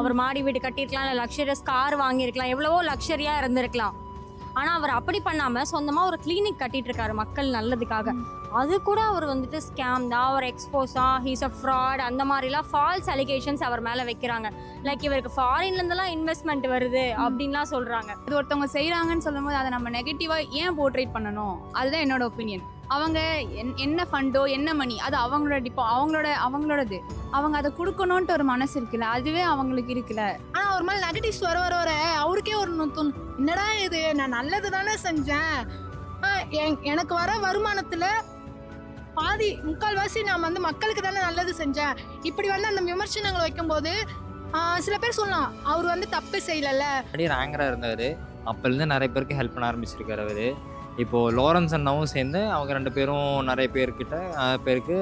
அவர் மாடி வீடு கட்டியிருக்கலாம் இல்லை லக்ஸரியஸ் கார் வாங்கியிருக்கலாம் எவ்வளவோ லக்ஸரியாக இருந்திருக்கலாம். ஆனால் அவர் அப்படி பண்ணாமல் சொந்தமாக ஒரு கிளினிக் கட்டிட்டு இருக்காரு மக்கள் நல்லதுக்காக. அது கூட அவர் வந்துட்டு ஸ்கேம் தான். அவர் எக்ஸ்போஸா ஹீஸ் அ ஃப்ராட் அந்த மாதிரிலாம் ஃபால்ஸ் அலிகேஷன்ஸ் அவர் மேலே வைக்கிறாங்க. லைக் இவருக்கு ஃபாரின்லேருந்துலாம் இன்வெஸ்ட்மெண்ட் வருது அப்படின்லாம் சொல்கிறாங்க இது ஒருத்தவங்க செய்கிறாங்கன்னு சொல்லும்போது அதை நம்ம நெகட்டிவாக ஏன் போர்ட்ரேட் பண்ணணும்? அதுதான் என்னோட ஒப்பீனியன் அவங்க என்- என்ன ஃபண்டோ என்ன மணி அது அவங்களோட டிப்போ அவங்களோட அவங்களோடது. அவங்க அதை கொடுக்கணுன்ட்டு ஒரு மனசு இருக்குல்ல அதுவே அவங்களுக்கு இருக்குல்ல. ஆனா ஒரு மாதிரி நெகட்டிவ்ஸ் வர வர வர அவருக்கே ஒரு தோணும் என்னடா இது? நான் நல்லது தானே செஞ்சேன்? எனக்கு வர வருமானத்துல பாதி முக்கால்வாசி நான் வந்து மக்களுக்கு தானே நல்லது செஞ்சேன். இப்படி வந்து அந்த விமர்சனங்களை வைக்கும்போது சில பேர் சொல்லலாம் அவர் வந்து தப்பு செய்யலல்ல. அப்படியே ரேங்கராக இருந்தார். அப்போலேருந்து நிறைய பேருக்கு ஹெல்ப் பண்ண ஆரம்பிச்சிருக்காரு அவர். இப்போது லாரன்ஸ் அண்ணாவும் சேர்ந்து அவங்க ரெண்டு பேரும் நிறைய பேர்கிட்ட அஹ், பேருக்கு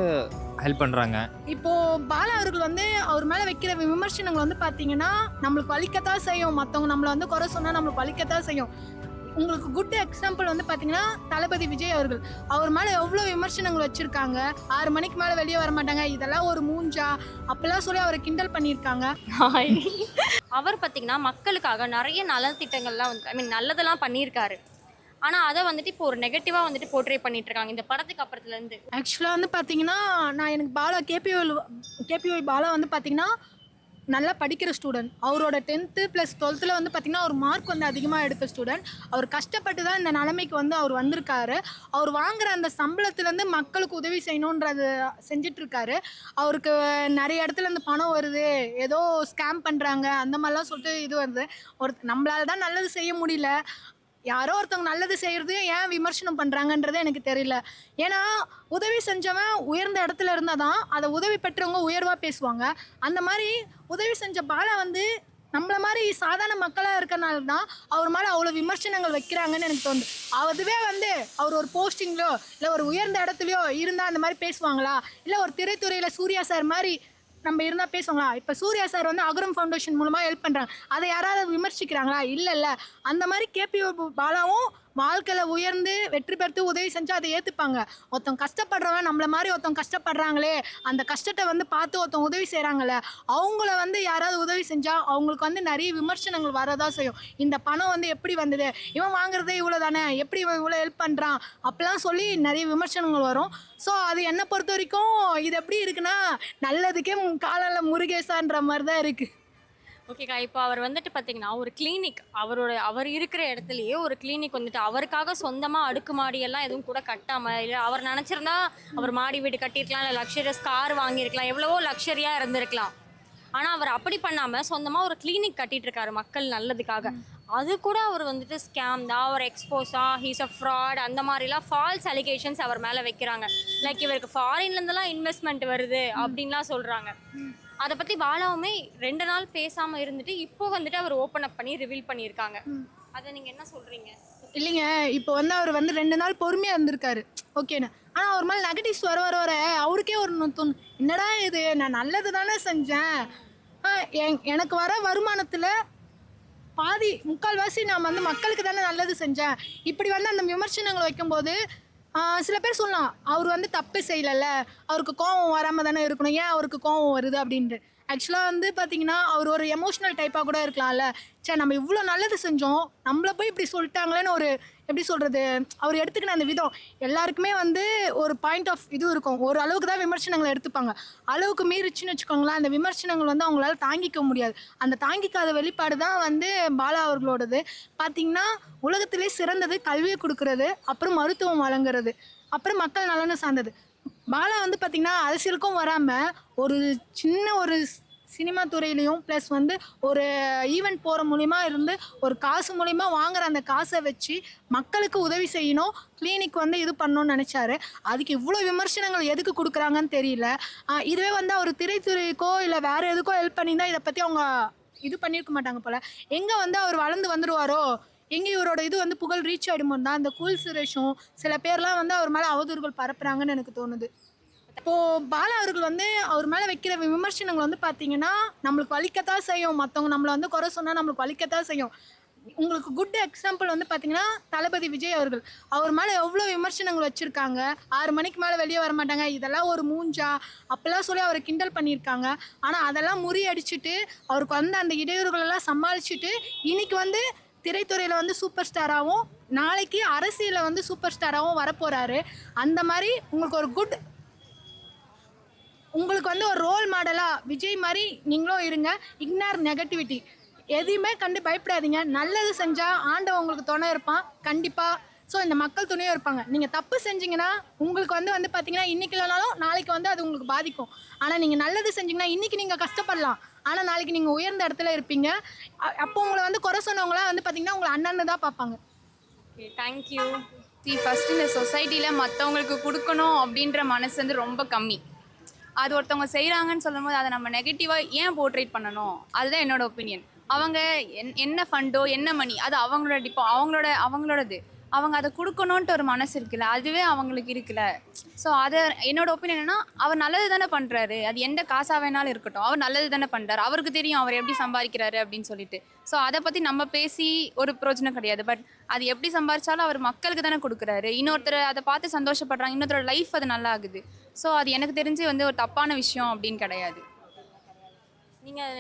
ஹெல்ப் பண்ணுறாங்க இப்போ பாலா அவர்கள் வந்து அவர் மேல வைக்கிற விமர்சனங்கள் வந்து பாத்தீங்கன்னா நம்மளுக்கு வலிக்கத்தான் செய்யும். மத்தவங்க நம்மள வந்து குறை சொன்னா நம்மளுக்கு வலிக்கத்தான் செய்யும். உங்களுக்கு குட் எக்ஸாம்பிள் வந்து பாத்தீங்கன்னா தளபதி விஜய் அவர்கள். அவர் மேல எவ்வளவு விமர்சனங்கள் வச்சிருக்காங்க? ஆறு மணிக்கு மேல வெளியே வர மாட்டாங்க. இதெல்லாம் ஒரு மூஞ்சா? அப்பெல்லாம் சொல்லி அவரை கிண்டல் பண்ணியிருக்காங்க. அவர் பார்த்தீங்கன்னா மக்களுக்காக நிறைய நலத்திட்டங்கள்லாம் வந்து ஐ மீன் நல்லதெல்லாம் பண்ணியிருக்காரு. ஆனால் அதை வந்துட்டு இப்போ ஒரு நெகட்டிவாக வந்துட்டு போர்ட்ரே பண்ணிட்டு இருக்காங்க இந்த படத்துக்கு அப்புறத்துலேருந்து. ஆக்சுவலாக வந்து பார்த்தீங்கன்னா நான் எனக்கு பாலா கேபிஓல் கேபிஒய் பாலா வந்து பார்த்தீங்கன்னா நல்லா படிக்கிற ஸ்டூடெண்ட் அவரோட டென்த்து ப்ளஸ் டுவெல்த்தில் வந்து பார்த்தீங்கன்னா அவர் மார்க் வந்து அதிகமாக எடுத்த ஸ்டூடெண்ட் அவர் கஷ்டப்பட்டு தான் இந்த நிலைமைக்கு வந்து அவர் வந்திருக்காரு. அவர் வாங்குற அந்த சம்பளத்துலேருந்து மக்களுக்கு உதவி செய்யணுன்றது செஞ்சிட்ருக்காரு. அவருக்கு நிறைய இடத்துல இருந்து பணம் வருது. ஏதோ ஸ்கேம் பண்ணுறாங்க அந்த மாதிரிலாம் சொல்லிட்டு இது வருது. ஒரு நம்மளால தான் நல்லது செய்ய முடியல. யாரோ ஒருத்தவங்க நல்லது செய்கிறது ஏன் விமர்சனம் பண்ணுறாங்கன்றது எனக்கு தெரியல. ஏன்னா உதவி செஞ்சவன் உயர்ந்த இடத்துல இருந்தால் தான் அதை உதவி பெற்றவங்க உயர்வாக பேசுவாங்க. அந்த மாதிரி உதவி செஞ்ச பாலா வந்து நம்மள மாதிரி சாதாரண மக்களாக இருக்கிறனால தான் அவர் மேலே அவ்வளோ விமர்சனங்கள் வைக்கிறாங்கன்னு எனக்கு தோணுது. அதுவே வந்து அவர் ஒரு போஸ்டிங்லையோ இல்லை ஒரு உயர்ந்த இடத்துலையோ இருந்தால் அந்த மாதிரி பேசுவாங்களா? இல்லை ஒரு திரைத்துறையில் சூர்யா சார் மாதிரி நம்ம இருந்தால் பேசுவாங்களா? இப்போ சூர்யா சார் வந்து அகரம் ஃபவுண்டேஷன் மூலமாக ஹெல்ப் பண்ணுறாங்க அதை யாராவது விமர்சிக்கிறாங்களா? இல்லை இல்லை அந்த மாதிரி கேபி பாலாவும் வாழ்க்கையில் உயர்ந்து வெற்றி பெற்று உதவி செஞ்சு அதை ஏற்றுப்பாங்க ஒருத்தன் கஷ்டப்படுறவன் நம்மள மாதிரி ஒருத்தன் கஷ்டப்படுறாங்களே அந்த கஷ்டத்தை வந்து பார்த்து ஒருத்தன் உதவி செய்கிறாங்களே அவங்கள வந்து யாராவது உதவி செஞ்சால் அவங்களுக்கு வந்து நிறைய விமர்சனங்கள் வரதான் செய்யும். இந்த பணம் வந்து எப்படி வந்தது? இவன் வாங்குறதே இவ்வளோ தானே எப்படி இவன் இவ்வளோ ஹெல்ப் பண்ணுறான் அப்படிலாம் சொல்லி நிறைய விமர்சனங்கள் வரும். ஸோ அது என்னை பொறுத்த வரைக்கும் இது எப்படி இருக்குன்னா நல்லதுக்கே காலில் முருகேசான்ற மாதிரி தான் இருக்குது ஓகேக்கா இப்போ அவர் வந்துட்டு பார்த்தீங்கன்னா ஒரு கிளினிக் அவரோட அவர் இருக்கிற இடத்துலயே ஒரு கிளினிக் வந்துட்டு அவருக்காக சொந்தமாக அடுக்குமாடி எல்லாம் எதுவும் கூட கட்டாம இல்லை அவர் நினச்சிருந்தா அவர் மாடி வீடு கட்டியிருக்கலாம் இல்லை லக்ஸரியஸ் கார் வாங்கியிருக்கலாம் எவ்வளவோ லக்ஸரியாக இருந்திருக்கலாம். ஆனால் அவர் அப்படி பண்ணாமல் சொந்தமாக ஒரு கிளினிக் கட்டிட்டு இருக்காரு மக்கள் நல்லதுக்காக. அது கூட அவர் வந்துட்டு ஸ்கேம் தான். அவர் எக்ஸ்போஸா ஹீஸ் அ ஃப்ராட் அந்த மாதிரிலாம் ஃபால்ஸ் அலிகேஷன்ஸ் அவர் மேலே வைக்கிறாங்க. லைக் இவருக்கு ஃபாரின்லேருந்துலாம் இன்வெஸ்ட்மெண்ட் வருது அப்படின்லாம் சொல்கிறாங்க அதை பற்றி பாலாவுமே ரெண்டு நாள் பேசாமல் இருந்துட்டு இப்போ வந்துட்டு அவர் ஓப்பன் அப் பண்ணி ரிவீல் பண்ணியிருக்காங்க. அதை நீங்கள் என்ன சொல்கிறீங்க இல்லைங்க இப்போ வந்து அவர் வந்து ரெண்டு நாள் பொறுமையாக இருந்திருக்காரு. ஓகேண்ணா ஆனால் ஒரு மாதிரி நெகட்டிவ்ஸ் வர வர வர அவருக்கே ஒரு தோணும் என்னடா இது? நான் நல்லது தானே செஞ்சேன் எனக்கு வர வருமானத்தில் பாதி முக்கால்வாசி நான் வந்து மக்களுக்கு தானே நல்லது செஞ்சேன். இப்படி வந்து அந்த விமர்சனங்களை வைக்கும்போது சில பேர் சொல்லலாம் அவர் வந்து தப்பு செய்யலைல்ல அவருக்கு கோவம் வராமல் தானே இருக்கணும் ஏன் அவருக்கு கோவம் வருது? அப்படின்ட்டு. ஆக்சுவலாக வந்து பார்த்தீங்கன்னா அவர் ஒரு எமோஷ்னல் டைப்பாக கூட இருக்கலாம்ல. சே நம்ம இவ்வளோ நல்லது செஞ்சோம் நம்மளை போய் இப்படி சொல்லிட்டாங்களேன்னு ஒரு எப்படி சொல்கிறது அவர் எடுத்துக்கின அந்த விதம். எல்லாருக்குமே வந்து ஒரு பாயிண்ட் ஆஃப் இது இருக்கும். ஒரு அளவுக்கு தான் விமர்சனங்களை எடுத்துப்பாங்க. அளவுக்கு மீறிச்சுன்னு வச்சுக்கோங்களேன் அந்த விமர்சனங்கள் வந்து அவங்களால தாங்கிக்க முடியாது. அந்த தாங்கிக்காத வெளிப்பாடு தான் வந்து பாலா அவர்களோடது. பார்த்திங்கன்னா உலகத்திலே சிறந்தது கல்வியை கொடுக்கறது அப்புறம் மருத்துவம் வழங்குறது அப்புறம் மக்கள் நலனை சார்ந்தது. பாலா வந்து பார்த்திங்கன்னா அரசியலுக்கும் வராமல் ஒரு சின்ன ஒரு சினிமா துறையிலையும் ப்ளஸ் வந்து ஒரு ஈவெண்ட் போகிற மூலிமா இருந்து ஒரு காசு மூலிமா வாங்குற அந்த காசை வச்சு மக்களுக்கு உதவி செய்யணும் கிளினிக் வந்து இது பண்ணணும்னு நினச்சாரு. அதுக்கு இவ்வளோ விமர்சனங்கள் எதுக்கு கொடுக்குறாங்கன்னு தெரியல. இதுவே வந்து அவர் திரைத்துறைக்கோ இல்லை வேறு எதுக்கோ ஹெல்ப் பண்ணியிருந்தால் இதை பற்றி அவங்க இது பண்ணியிருக்க மாட்டாங்க போல். எங்கே வந்து அவர் வளர்ந்து வந்துடுவாரோ எங்கே இவரோட இது வந்து புகழ் ரீச் ஆகிடுமோ தான் இந்த கூல் சுரேஷும் சில பேர்லாம் வந்து அவர் மேலே அவதூறுகள் பரப்புறாங்கன்னு எனக்கு தோணுது. இப்போது பாலா அவர்கள் வந்து அவர் மேலே வைக்கிற விமர்சனங்கள் வந்து பார்த்தீங்கன்னா நம்மளுக்கு வலிக்கத்தான் செய்யும். மற்றவங்க நம்மளை வந்து குறை சொன்னால் நம்மளுக்கு வலிக்கத்தான் செய்யும். உங்களுக்கு குட் எக்ஸாம்பிள் வந்து பார்த்தீங்கன்னா தளபதி விஜய் அவர்கள். அவர் மேலே எவ்வளோ விமர்சனங்கள் வச்சுருக்காங்க? ஆறு மணிக்கு மேலே வெளியே வர மாட்டாங்க. இதெல்லாம் ஒரு மூஞ்சா? அப்போல்லாம் சொல்லி அவரை கிண்டல் பண்ணியிருக்காங்க. ஆனால் அதெல்லாம் முறியடிச்சிட்டு அவருக்கு வந்து அந்த இடையூறுகளெல்லாம் சமாளிச்சுட்டு இன்றைக்கி வந்து திரைத்துறையில் வந்து சூப்பர் ஸ்டாராகவும் நாளைக்கு அரசியலில் வந்து சூப்பர் ஸ்டாராகவும் வரப்போகிறாரு அந்த மாதிரி உங்களுக்கு ஒரு குட் உங்களுக்கு வந்து ஒரு ரோல் மாடலாக விஜய் மாதிரி நீங்களும் இருங்க இக்னார் நெகட்டிவிட்டி எதையுமே கண்டு பயப்படாதீங்க. நல்லது செஞ்சால் ஆண்டவன் உங்களுக்கு துணை இருப்பான். கண்டிப்பாக ஸோ இந்த மக்கள் துணையும் இருப்பாங்க. நீங்கள் தப்பு செஞ்சீங்கன்னா உங்களுக்கு வந்து வந்து பார்த்தீங்கன்னா இன்றைக்கி இல்லைனாலும் நாளைக்கு வந்து அது உங்களுக்கு பாதிக்கும். ஆனால் நீங்கள் நல்லது செஞ்சீங்கன்னா இன்றைக்கி நீங்கள் கஷ்டப்படலாம். ஆனால் நாளைக்கு நீங்கள் உயர்ந்த இடத்துல இருப்பீங்க. அப்போ உங்களை வந்து குறை சொன்னவங்களாம் வந்து பார்த்தீங்கன்னா உங்களை அண்ணன்னு தான் பார்ப்பாங்க. ஓகே தேங்க்யூ சி ஃபஸ்ட்டு இந்த சொசைட்டியில் மற்றவங்களுக்கு கொடுக்கணும் அப்படின்ற மனசு வந்து ரொம்ப கம்மி. அது ஒருத்தவங்க செய்கிறாங்கன்னு சொல்லும்போது அதை நம்ம நெகட்டிவாக ஏன் போர்ட்ரேட் பண்ணணும்? அதுதான் என்னோட ஒப்பீனியன் அவங்க என் என்ன ஃபண்டோ என்ன மணி அது அவங்களோட டிப்போ அவங்களோட அவங்களோடது. அவங்க அதை கொடுக்கணுன்ட்டு ஒரு மனசு இருக்குல்ல அதுவே அவங்களுக்கு இருக்குல்ல. ஸோ அதை என்னோட ஒப்பீனியன் என்னன்னா அவர் நல்லது தானே பண்ணுறாரு அது எந்த காசாக வேணாலும் இருக்கட்டும். அவர் நல்லது தானே பண்ணுறாரு அவருக்கு தெரியும் அவர் எப்படி சம்பாதிக்கிறாரு அப்படின்னு சொல்லிட்டு. ஸோ அதை பற்றி நம்ம பேசி ஒரு பிரயோஜனம் கிடையாது. பட் அது எப்படி சம்பாதிச்சாலும் அவர் மக்களுக்கு தானே கொடுக்குறாரு. இன்னொருத்தர் அதை பார்த்து சந்தோஷப்படுறாங்க. இன்னொருத்தரோட லைஃப் அது நல்லா ஆகுது. ஸோ அது எனக்கு தெரிஞ்சு வந்து ஒரு தப்பான விஷயம் அப்படின்னு கிடையாது. நீங்கள்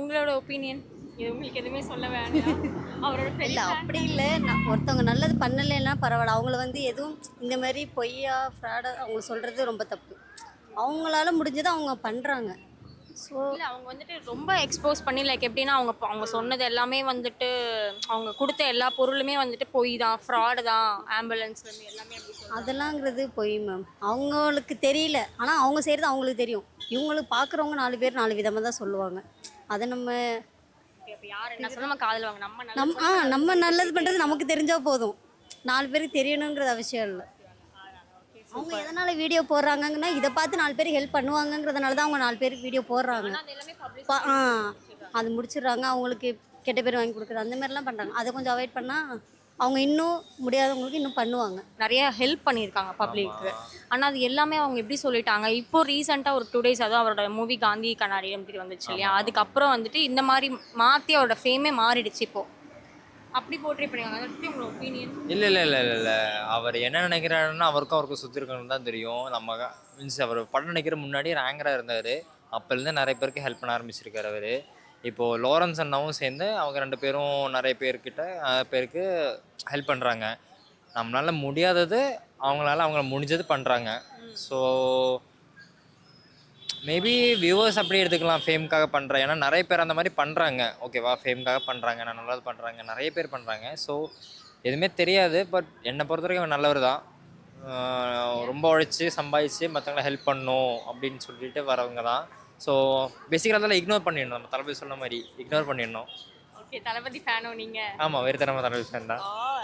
உங்களோட ஒப்பீனியன் உங்களுக்கு எதுவுமே சொல்ல வேண்டாம் அவரோட இல்லை பெரிய அப்படி இல்லை. நான் ஒருத்தவங்க நல்லது பண்ணலைன்னா பரவாயில்ல. அவங்கள வந்து எதுவும் இந்த மாதிரி பொய்யா ஃப்ராடாக அவங்க சொல்கிறது ரொம்ப தப்பு. அவங்களால முடிஞ்சதை அவங்க பண்ணுறாங்க ஸோ இல்ல அவங்க வந்துட்டு ரொம்ப எக்ஸ்போஸ் பண்ணி லைக் எப்படின்னா அவங்க அவங்க சொன்னது எல்லாமே வந்துட்டு அவங்க கொடுத்த எல்லா பொருளுமே வந்துட்டு பொய் தான் ஃப்ராடு தான் ஆம்புலன்ஸ்ல இருந்து எல்லாமே. அதெல்லாங்கிறது பொய் மேம் அவங்களுக்கு தெரியல. ஆனால் அவங்க செய்கிறது அவங்களுக்கு தெரியும். இவங்களுக்கு பார்க்குறவங்க நாலு பேர் நாலு விதமாக தான் சொல்லுவாங்க. அதை நம்ம Okay, அப்ப யார் என்ன சொன்னா நம்ம காதல் வாங்க. நம்ம நல்லா நம் ஆ நம்ம நல்லது பண்ணுறது நமக்கு தெரிஞ்சால் போதும். நாலு பேருக்கு தெரியணுங்கிறது அவசியம் இல்லை. அவங்க எதனால் வீடியோ போடுறாங்கன்னா இதை பார்த்து நாலு பேர் ஹெல்ப் பண்ணுவாங்கங்கிறதுனால தான் அவங்க நாலு பேருக்கு வீடியோ போடுறாங்க. பா- ஆ அது முடிச்சிடுறாங்க அவங்களுக்கு கெட்ட பேர் வாங்கி கொடுக்குறது அந்த மாதிரிலாம் பண்ணுறாங்க அதை கொஞ்சம் அவாய்ட் பண்ணால் அவங்க இன்னும் முடியாதவங்களுக்கு இன்னும் பண்ணுவாங்க. நிறைய ஹெல்ப் பண்ணியிருக்காங்க பப்ளிக்கு ஆனால் அது எல்லாமே அவங்க எப்படி சொல்லிட்டாங்க? இப்போ ரீசெண்டாக ஒரு டூ டேஸ் அதுவும் அவரோட மூவி காந்தி கண்ணாடி எம்பி வந்துச்சு இல்லையா? அதுக்கப்புறம் வந்துட்டு இந்த மாதிரி மாற்றி அவரோட ஃபேமே மாறிடுச்சு இப்போ. அப்படி போர்ட்ரே பண்ணிருக்காங்க ஒப்பீனியன் இல்லை இல்லை இல்லை இல்லை இல்லை. அவர் என்ன நினைக்கிறாருன்னா அவருக்கும் அவருக்கும் சுற்றி இருக்கணும் தான் தெரியும். நம்ம மீன்ஸ் அவர் படம் நினைக்கிற முன்னாடி ரேங்கராக இருந்தார். அப்போலேருந்து நிறைய பேருக்கு ஹெல்ப் பண்ண ஆரம்பிச்சிருக்காரு அவர். இப்போது லாரன்ஸ் அண்ணாவும் சேர்ந்து அவங்க ரெண்டு பேரும் நிறைய பேர்கிட்ட பேருக்கு ஹெல்ப் பண்ணுறாங்க நம்மளால முடியாதது அவங்களால அவங்கள முடிஞ்சது பண்ணுறாங்க ஸோ மேபி வியூவர்ஸ் அப்படி எடுத்துக்கலாம் ஃபேம்க்காக பண்ணுறேன் ஏன்னா நிறைய பேர் அந்த மாதிரி பண்ணுறாங்க ஓகேவா ஃபேம்க்காக பண்ணுறாங்க நான் நல்லது பண்ணுறாங்க நிறைய பேர் பண்ணுறாங்க ஸோ எதுவுமே தெரியாது பட் என்னை பொறுத்த வரைக்கும் நல்லவர் தான். ரொம்ப உழைச்சி சம்பாதிச்சு மற்றவங்களை ஹெல்ப் பண்ணணும் அப்படின்னு சொல்லிட்டு வரவங்க தான். ஸோ பேசிக்கலாக அதெல்லாம் இக்னோர் பண்ணிடணும். நம்ம தளபதி சொன்ன மாதிரி இக்னோர் பண்ணிடணும். ஓகே தளபதி ஃபேனோ நீங்கள் ஆமாம் வெறுத்தனமாக தளபதி ஃபேன் தான். ஆ